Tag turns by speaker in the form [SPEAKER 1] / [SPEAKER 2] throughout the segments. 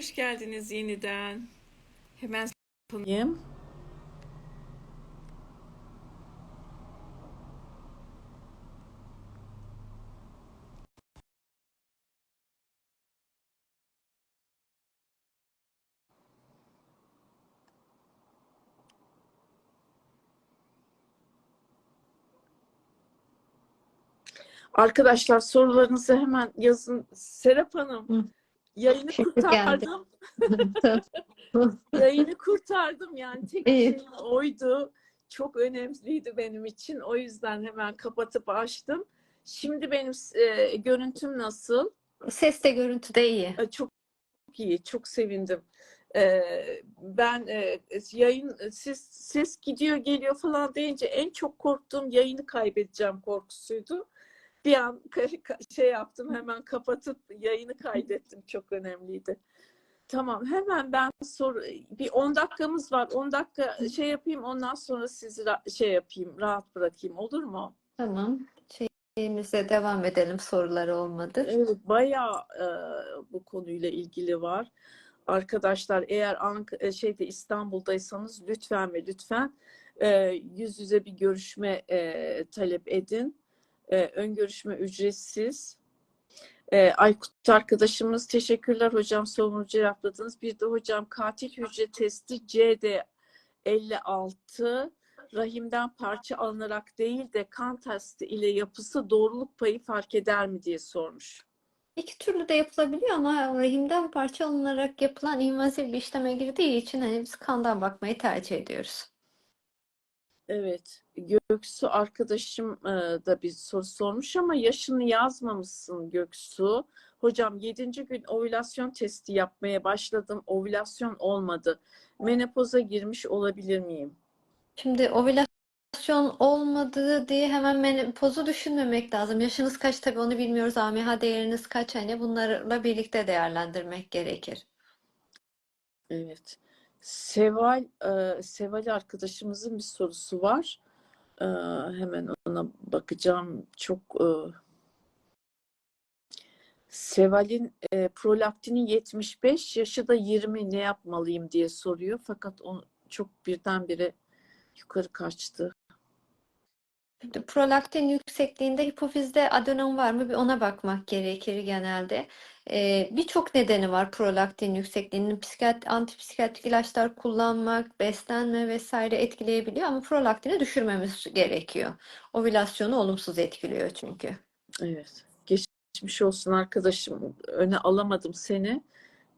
[SPEAKER 1] Hoş geldiniz yeniden. Hemen yapayım. Arkadaşlar sorularınızı hemen yazın. Serap Hanım,
[SPEAKER 2] Hı.
[SPEAKER 1] Yayını kurtardım. Yayını kurtardım yani tek
[SPEAKER 2] İyi.
[SPEAKER 1] şeyim oydu. Çok önemliydi benim için. O yüzden hemen kapatıp açtım. Şimdi benim e, görüntüm nasıl?
[SPEAKER 2] Ses de görüntü de iyi.
[SPEAKER 1] E, Çok iyi, çok sevindim. E, ben e, yayın ses, ses gidiyor geliyor falan deyince en çok korktuğum yayını kaybedeceğim korkusuydu. Bir an şey yaptım hemen kapatıp yayını kaydettim. Çok önemliydi. Tamam hemen ben soru bir 10 dakikamız var. 10 dakika şey yapayım ondan sonra sizi şey yapayım rahat bırakayım olur mu?
[SPEAKER 2] Tamam. Şeyimize devam edelim soruları olmadı.
[SPEAKER 1] Evet, bayağı e, bu konuyla ilgili var. Arkadaşlar eğer Ank e, şeyde İstanbul'daysanız lütfen ve lütfen e, yüz yüze bir görüşme e, talep edin. E, ön görüşme ücretsiz. E, Aykut arkadaşımız teşekkürler hocam sorumu cevapladınız. Bir de hocam katil hücre testi CD 56 rahimden parça alınarak değil de kan testi ile yapısı doğruluk payı fark eder mi diye sormuş.
[SPEAKER 2] İki türlü de yapılabiliyor ama rahimden parça alınarak yapılan invazif bir işleme girdiği için hani biz kandan bakmayı tercih ediyoruz.
[SPEAKER 1] Evet, Göksu arkadaşım e, da bir soru sormuş ama yaşını yazmamışsın Göksu. Hocam 7. gün ovülasyon testi yapmaya başladım. Ovülasyon olmadı. Menopoza girmiş olabilir miyim?
[SPEAKER 2] Şimdi ovülasyon olmadığı diye hemen menopozu düşünmemek lazım. Yaşınız kaç tabii onu bilmiyoruz. AMH değeriniz kaç hani bunlarla birlikte değerlendirmek gerekir.
[SPEAKER 1] Evet. Seval, e, Seval arkadaşımızın bir sorusu var. Hemen ona bakacağım. Çok Seval'in e, prolaktinin 75, yaşı da 20 ne yapmalıyım diye soruyor. Fakat o çok birdenbire yukarı kaçtı.
[SPEAKER 2] Prolaktin yüksekliğinde hipofizde adenom var mı bir ona bakmak gerekir genelde. Ee, birçok nedeni var prolaktin yüksekliğinin psikiyat antipsikiyatrik ilaçlar kullanmak, beslenme vesaire etkileyebiliyor ama prolaktini düşürmemiz gerekiyor. Ovülasyonu olumsuz etkiliyor çünkü.
[SPEAKER 1] Evet. Geçmiş olsun arkadaşım. Öne alamadım seni.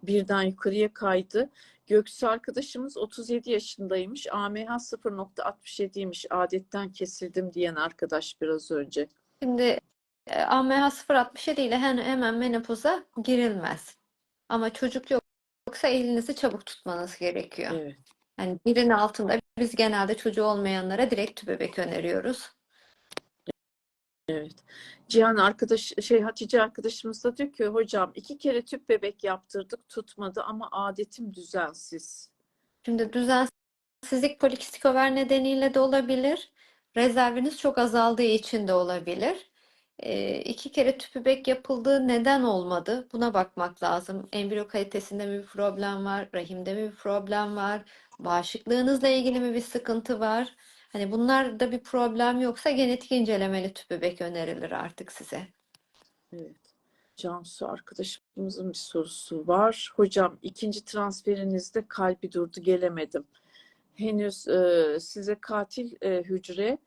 [SPEAKER 1] Birden yukarıya kaydı. Göksu arkadaşımız 37 yaşındaymış. AMH 0.67'ymiş. Adetten kesildim diyen arkadaş biraz önce.
[SPEAKER 2] Şimdi e, AMH 0.67 ile hemen, hemen menopoza girilmez. Ama çocuk yok- yoksa elinizi çabuk tutmanız gerekiyor.
[SPEAKER 1] Evet.
[SPEAKER 2] Yani birinin altında biz genelde çocuğu olmayanlara direkt tüp bebek öneriyoruz.
[SPEAKER 1] Evet. Cihan arkadaş şey Hatice arkadaşımız da diyor ki hocam iki kere tüp bebek yaptırdık tutmadı ama adetim düzensiz.
[SPEAKER 2] Şimdi düzensizlik polikistik over nedeniyle de olabilir. Rezerviniz çok azaldığı için de olabilir. Ee, iki kere tüp bebek yapıldığı neden olmadı? Buna bakmak lazım. Embriyo kalitesinde mi bir problem var? Rahimde mi bir problem var? Bağışıklığınızla ilgili mi bir sıkıntı var? Hani bunlarda bir problem yoksa genetik incelemeli tüp bebek önerilir artık size.
[SPEAKER 1] Evet. Cansu arkadaşımızın bir sorusu var. Hocam ikinci transferinizde kalbi durdu gelemedim. Henüz e, size katil e, hücre,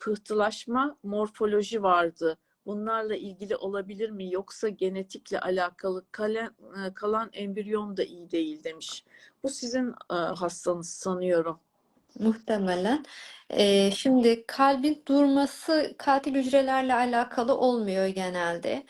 [SPEAKER 1] pıhtılaşma, morfoloji vardı. Bunlarla ilgili olabilir mi? Yoksa genetikle alakalı kalan, e, kalan embriyon da iyi değil demiş. Bu sizin e, hastanız sanıyorum.
[SPEAKER 2] Muhtemelen. Ee, şimdi kalbin durması katil hücrelerle alakalı olmuyor genelde.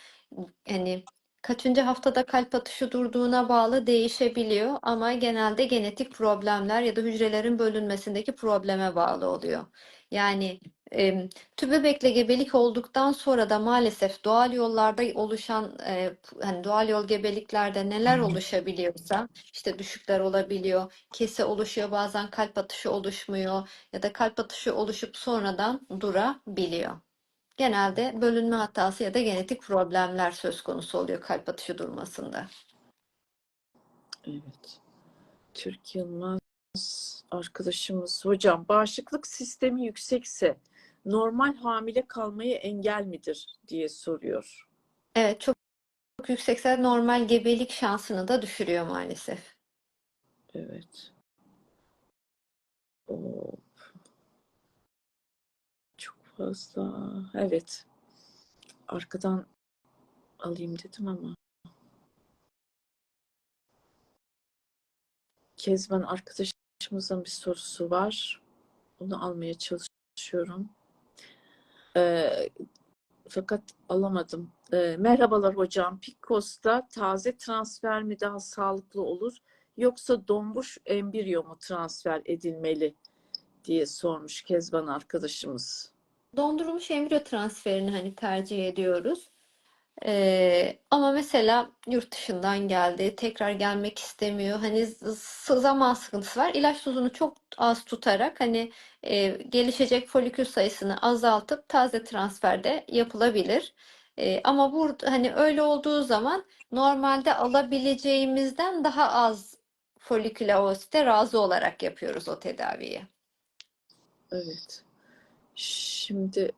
[SPEAKER 2] Yani kaçıncı haftada kalp atışı durduğuna bağlı değişebiliyor ama genelde genetik problemler ya da hücrelerin bölünmesindeki probleme bağlı oluyor. Yani e, tüp bebekle gebelik olduktan sonra da maalesef doğal yollarda oluşan e, hani doğal yol gebeliklerde neler oluşabiliyorsa işte düşükler olabiliyor, kese oluşuyor, bazen kalp atışı oluşmuyor ya da kalp atışı oluşup sonradan durabiliyor. Genelde bölünme hatası ya da genetik problemler söz konusu oluyor kalp atışı durmasında.
[SPEAKER 1] Evet. Türk Yılmaz arkadaşımız. Hocam bağışıklık sistemi yüksekse normal hamile kalmayı engel midir diye soruyor.
[SPEAKER 2] Evet, çok, çok yüksekse normal gebelik şansını da düşürüyor maalesef.
[SPEAKER 1] Evet. Hop. Çok fazla. Evet. Arkadan alayım dedim ama. Kezban arkadaşımızın bir sorusu var. Onu almaya çalışıyorum. Ee, fakat alamadım. Ee, merhabalar hocam. Pikos'ta taze transfer mi daha sağlıklı olur yoksa donmuş embriyo mu transfer edilmeli diye sormuş Kezban arkadaşımız.
[SPEAKER 2] Dondurulmuş embriyo transferini hani tercih ediyoruz. Ee, ama mesela yurt dışından geldi, tekrar gelmek istemiyor. Hani zaman sıkıntısı var. İlaç dozunu çok az tutarak hani e, gelişecek folikül sayısını azaltıp taze transferde yapılabilir. E, ama burada hani öyle olduğu zaman normalde alabileceğimizden daha az foliküle oosit razı olarak yapıyoruz o tedaviyi.
[SPEAKER 1] Evet. Şimdi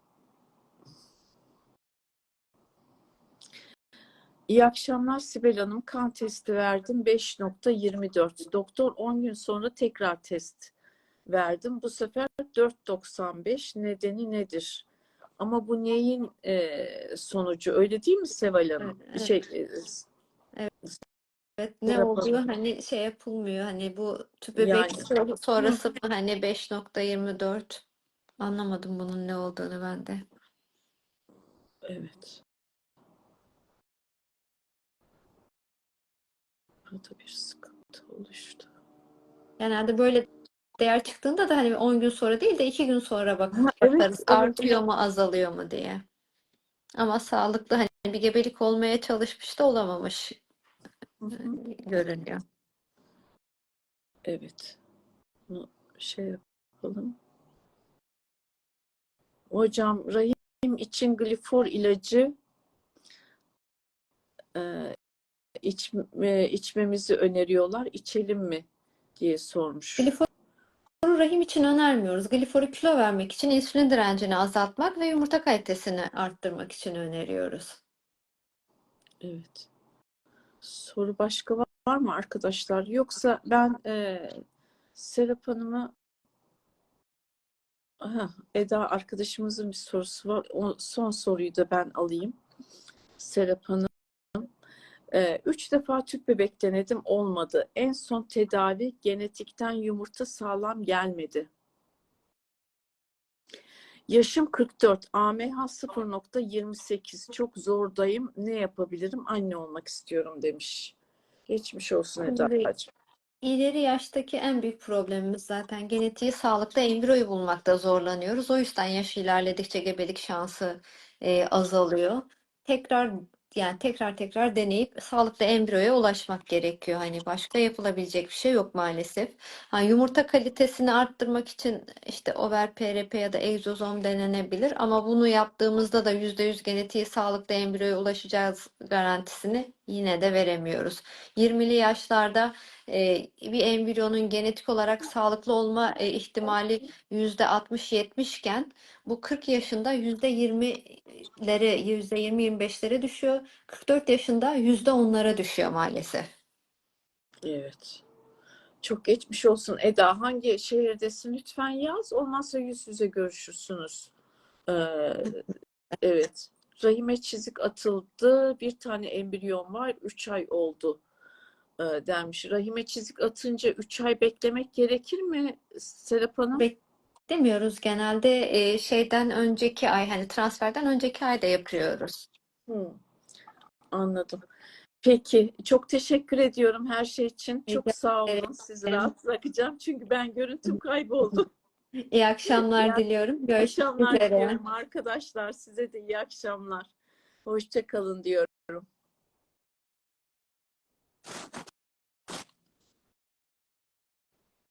[SPEAKER 1] İyi akşamlar Sibel Hanım. Kan testi verdim 5.24. Doktor 10 gün sonra tekrar test verdim. Bu sefer 4.95. Nedeni nedir? Ama bu neyin e, sonucu? Öyle değil mi Seval Hanım?
[SPEAKER 2] Evet,
[SPEAKER 1] Şey, e,
[SPEAKER 2] Evet, ne olduğu
[SPEAKER 1] Hanım.
[SPEAKER 2] hani şey yapılmıyor. Hani bu tüp bebek
[SPEAKER 1] Yani.
[SPEAKER 2] son- sonrası mı hani 5.24 anlamadım bunun ne olduğunu ben de.
[SPEAKER 1] Evet. Burada bir sıkıntı oluştu.
[SPEAKER 2] Genelde böyle değer çıktığında da hani 10 gün sonra değil de 2 gün sonra bakarız
[SPEAKER 1] evet,
[SPEAKER 2] artıyor
[SPEAKER 1] evet.
[SPEAKER 2] mu azalıyor mu diye. Ama sağlıklı hani bir gebelik olmaya çalışmış da olamamış
[SPEAKER 1] Hı hı.
[SPEAKER 2] görünüyor.
[SPEAKER 1] Evet. Bunu şey yapalım. Hocam rahim için glifor ilacı e, iç, e, içmemizi öneriyorlar. İçelim mi diye sormuş.
[SPEAKER 2] Gliforu rahim için önermiyoruz. Gliforu kilo vermek için insülin direncini azaltmak ve yumurta kalitesini arttırmak için öneriyoruz.
[SPEAKER 1] Evet. Soru başka var, mı arkadaşlar? Yoksa ben e, Serap Hanım'a Aha, Eda arkadaşımızın bir sorusu var. O son soruyu da ben alayım. Serap Hanım. Ee, üç defa tüp bebek denedim olmadı. En son tedavi genetikten yumurta sağlam gelmedi. Yaşım 44, AMH 0.28. Çok zordayım. Ne yapabilirim? Anne olmak istiyorum demiş. Geçmiş olsun Eda'cığım.
[SPEAKER 2] İleri yaştaki en büyük problemimiz zaten genetiği sağlıklı embriyoyu bulmakta zorlanıyoruz. O yüzden yaş ilerledikçe gebelik şansı e, azalıyor. Tekrar yani tekrar tekrar deneyip sağlıklı embriyoya ulaşmak gerekiyor. Hani başka yapılabilecek bir şey yok maalesef. Ha, yumurta kalitesini arttırmak için işte over PRP ya da egzozom denenebilir ama bunu yaptığımızda da %100 genetiği sağlıklı embriyoya ulaşacağız garantisini yine de veremiyoruz. 20'li yaşlarda e, bir embriyonun genetik olarak sağlıklı olma e, ihtimali %60-70 iken bu 40 yaşında %20'lere, %20-25'lere düşüyor. 44 yaşında %10'lara düşüyor maalesef.
[SPEAKER 1] Evet. Çok geçmiş olsun Eda. Hangi şehirdesin? Lütfen yaz. Olmazsa yüz yüze görüşürsünüz. Ee, evet. Rahime çizik atıldı. Bir tane embriyon var. Üç ay oldu e, denmiş. Rahime çizik atınca üç ay beklemek gerekir mi Serap Hanım?
[SPEAKER 2] Bek- Demiyoruz genelde e, şeyden önceki ay hani transferden önceki ayda yapıyoruz.
[SPEAKER 1] Hı, anladım. Peki. Çok teşekkür ediyorum her şey için. Çok sağ olun. Sizi rahat bırakacağım. Çünkü ben görüntüm kayboldu.
[SPEAKER 2] İyi akşamlar
[SPEAKER 1] İyi
[SPEAKER 2] diliyorum. Görüşmek
[SPEAKER 1] akşamlar
[SPEAKER 2] üzere.
[SPEAKER 1] diliyorum arkadaşlar. Size de iyi akşamlar. Hoşça kalın diyorum.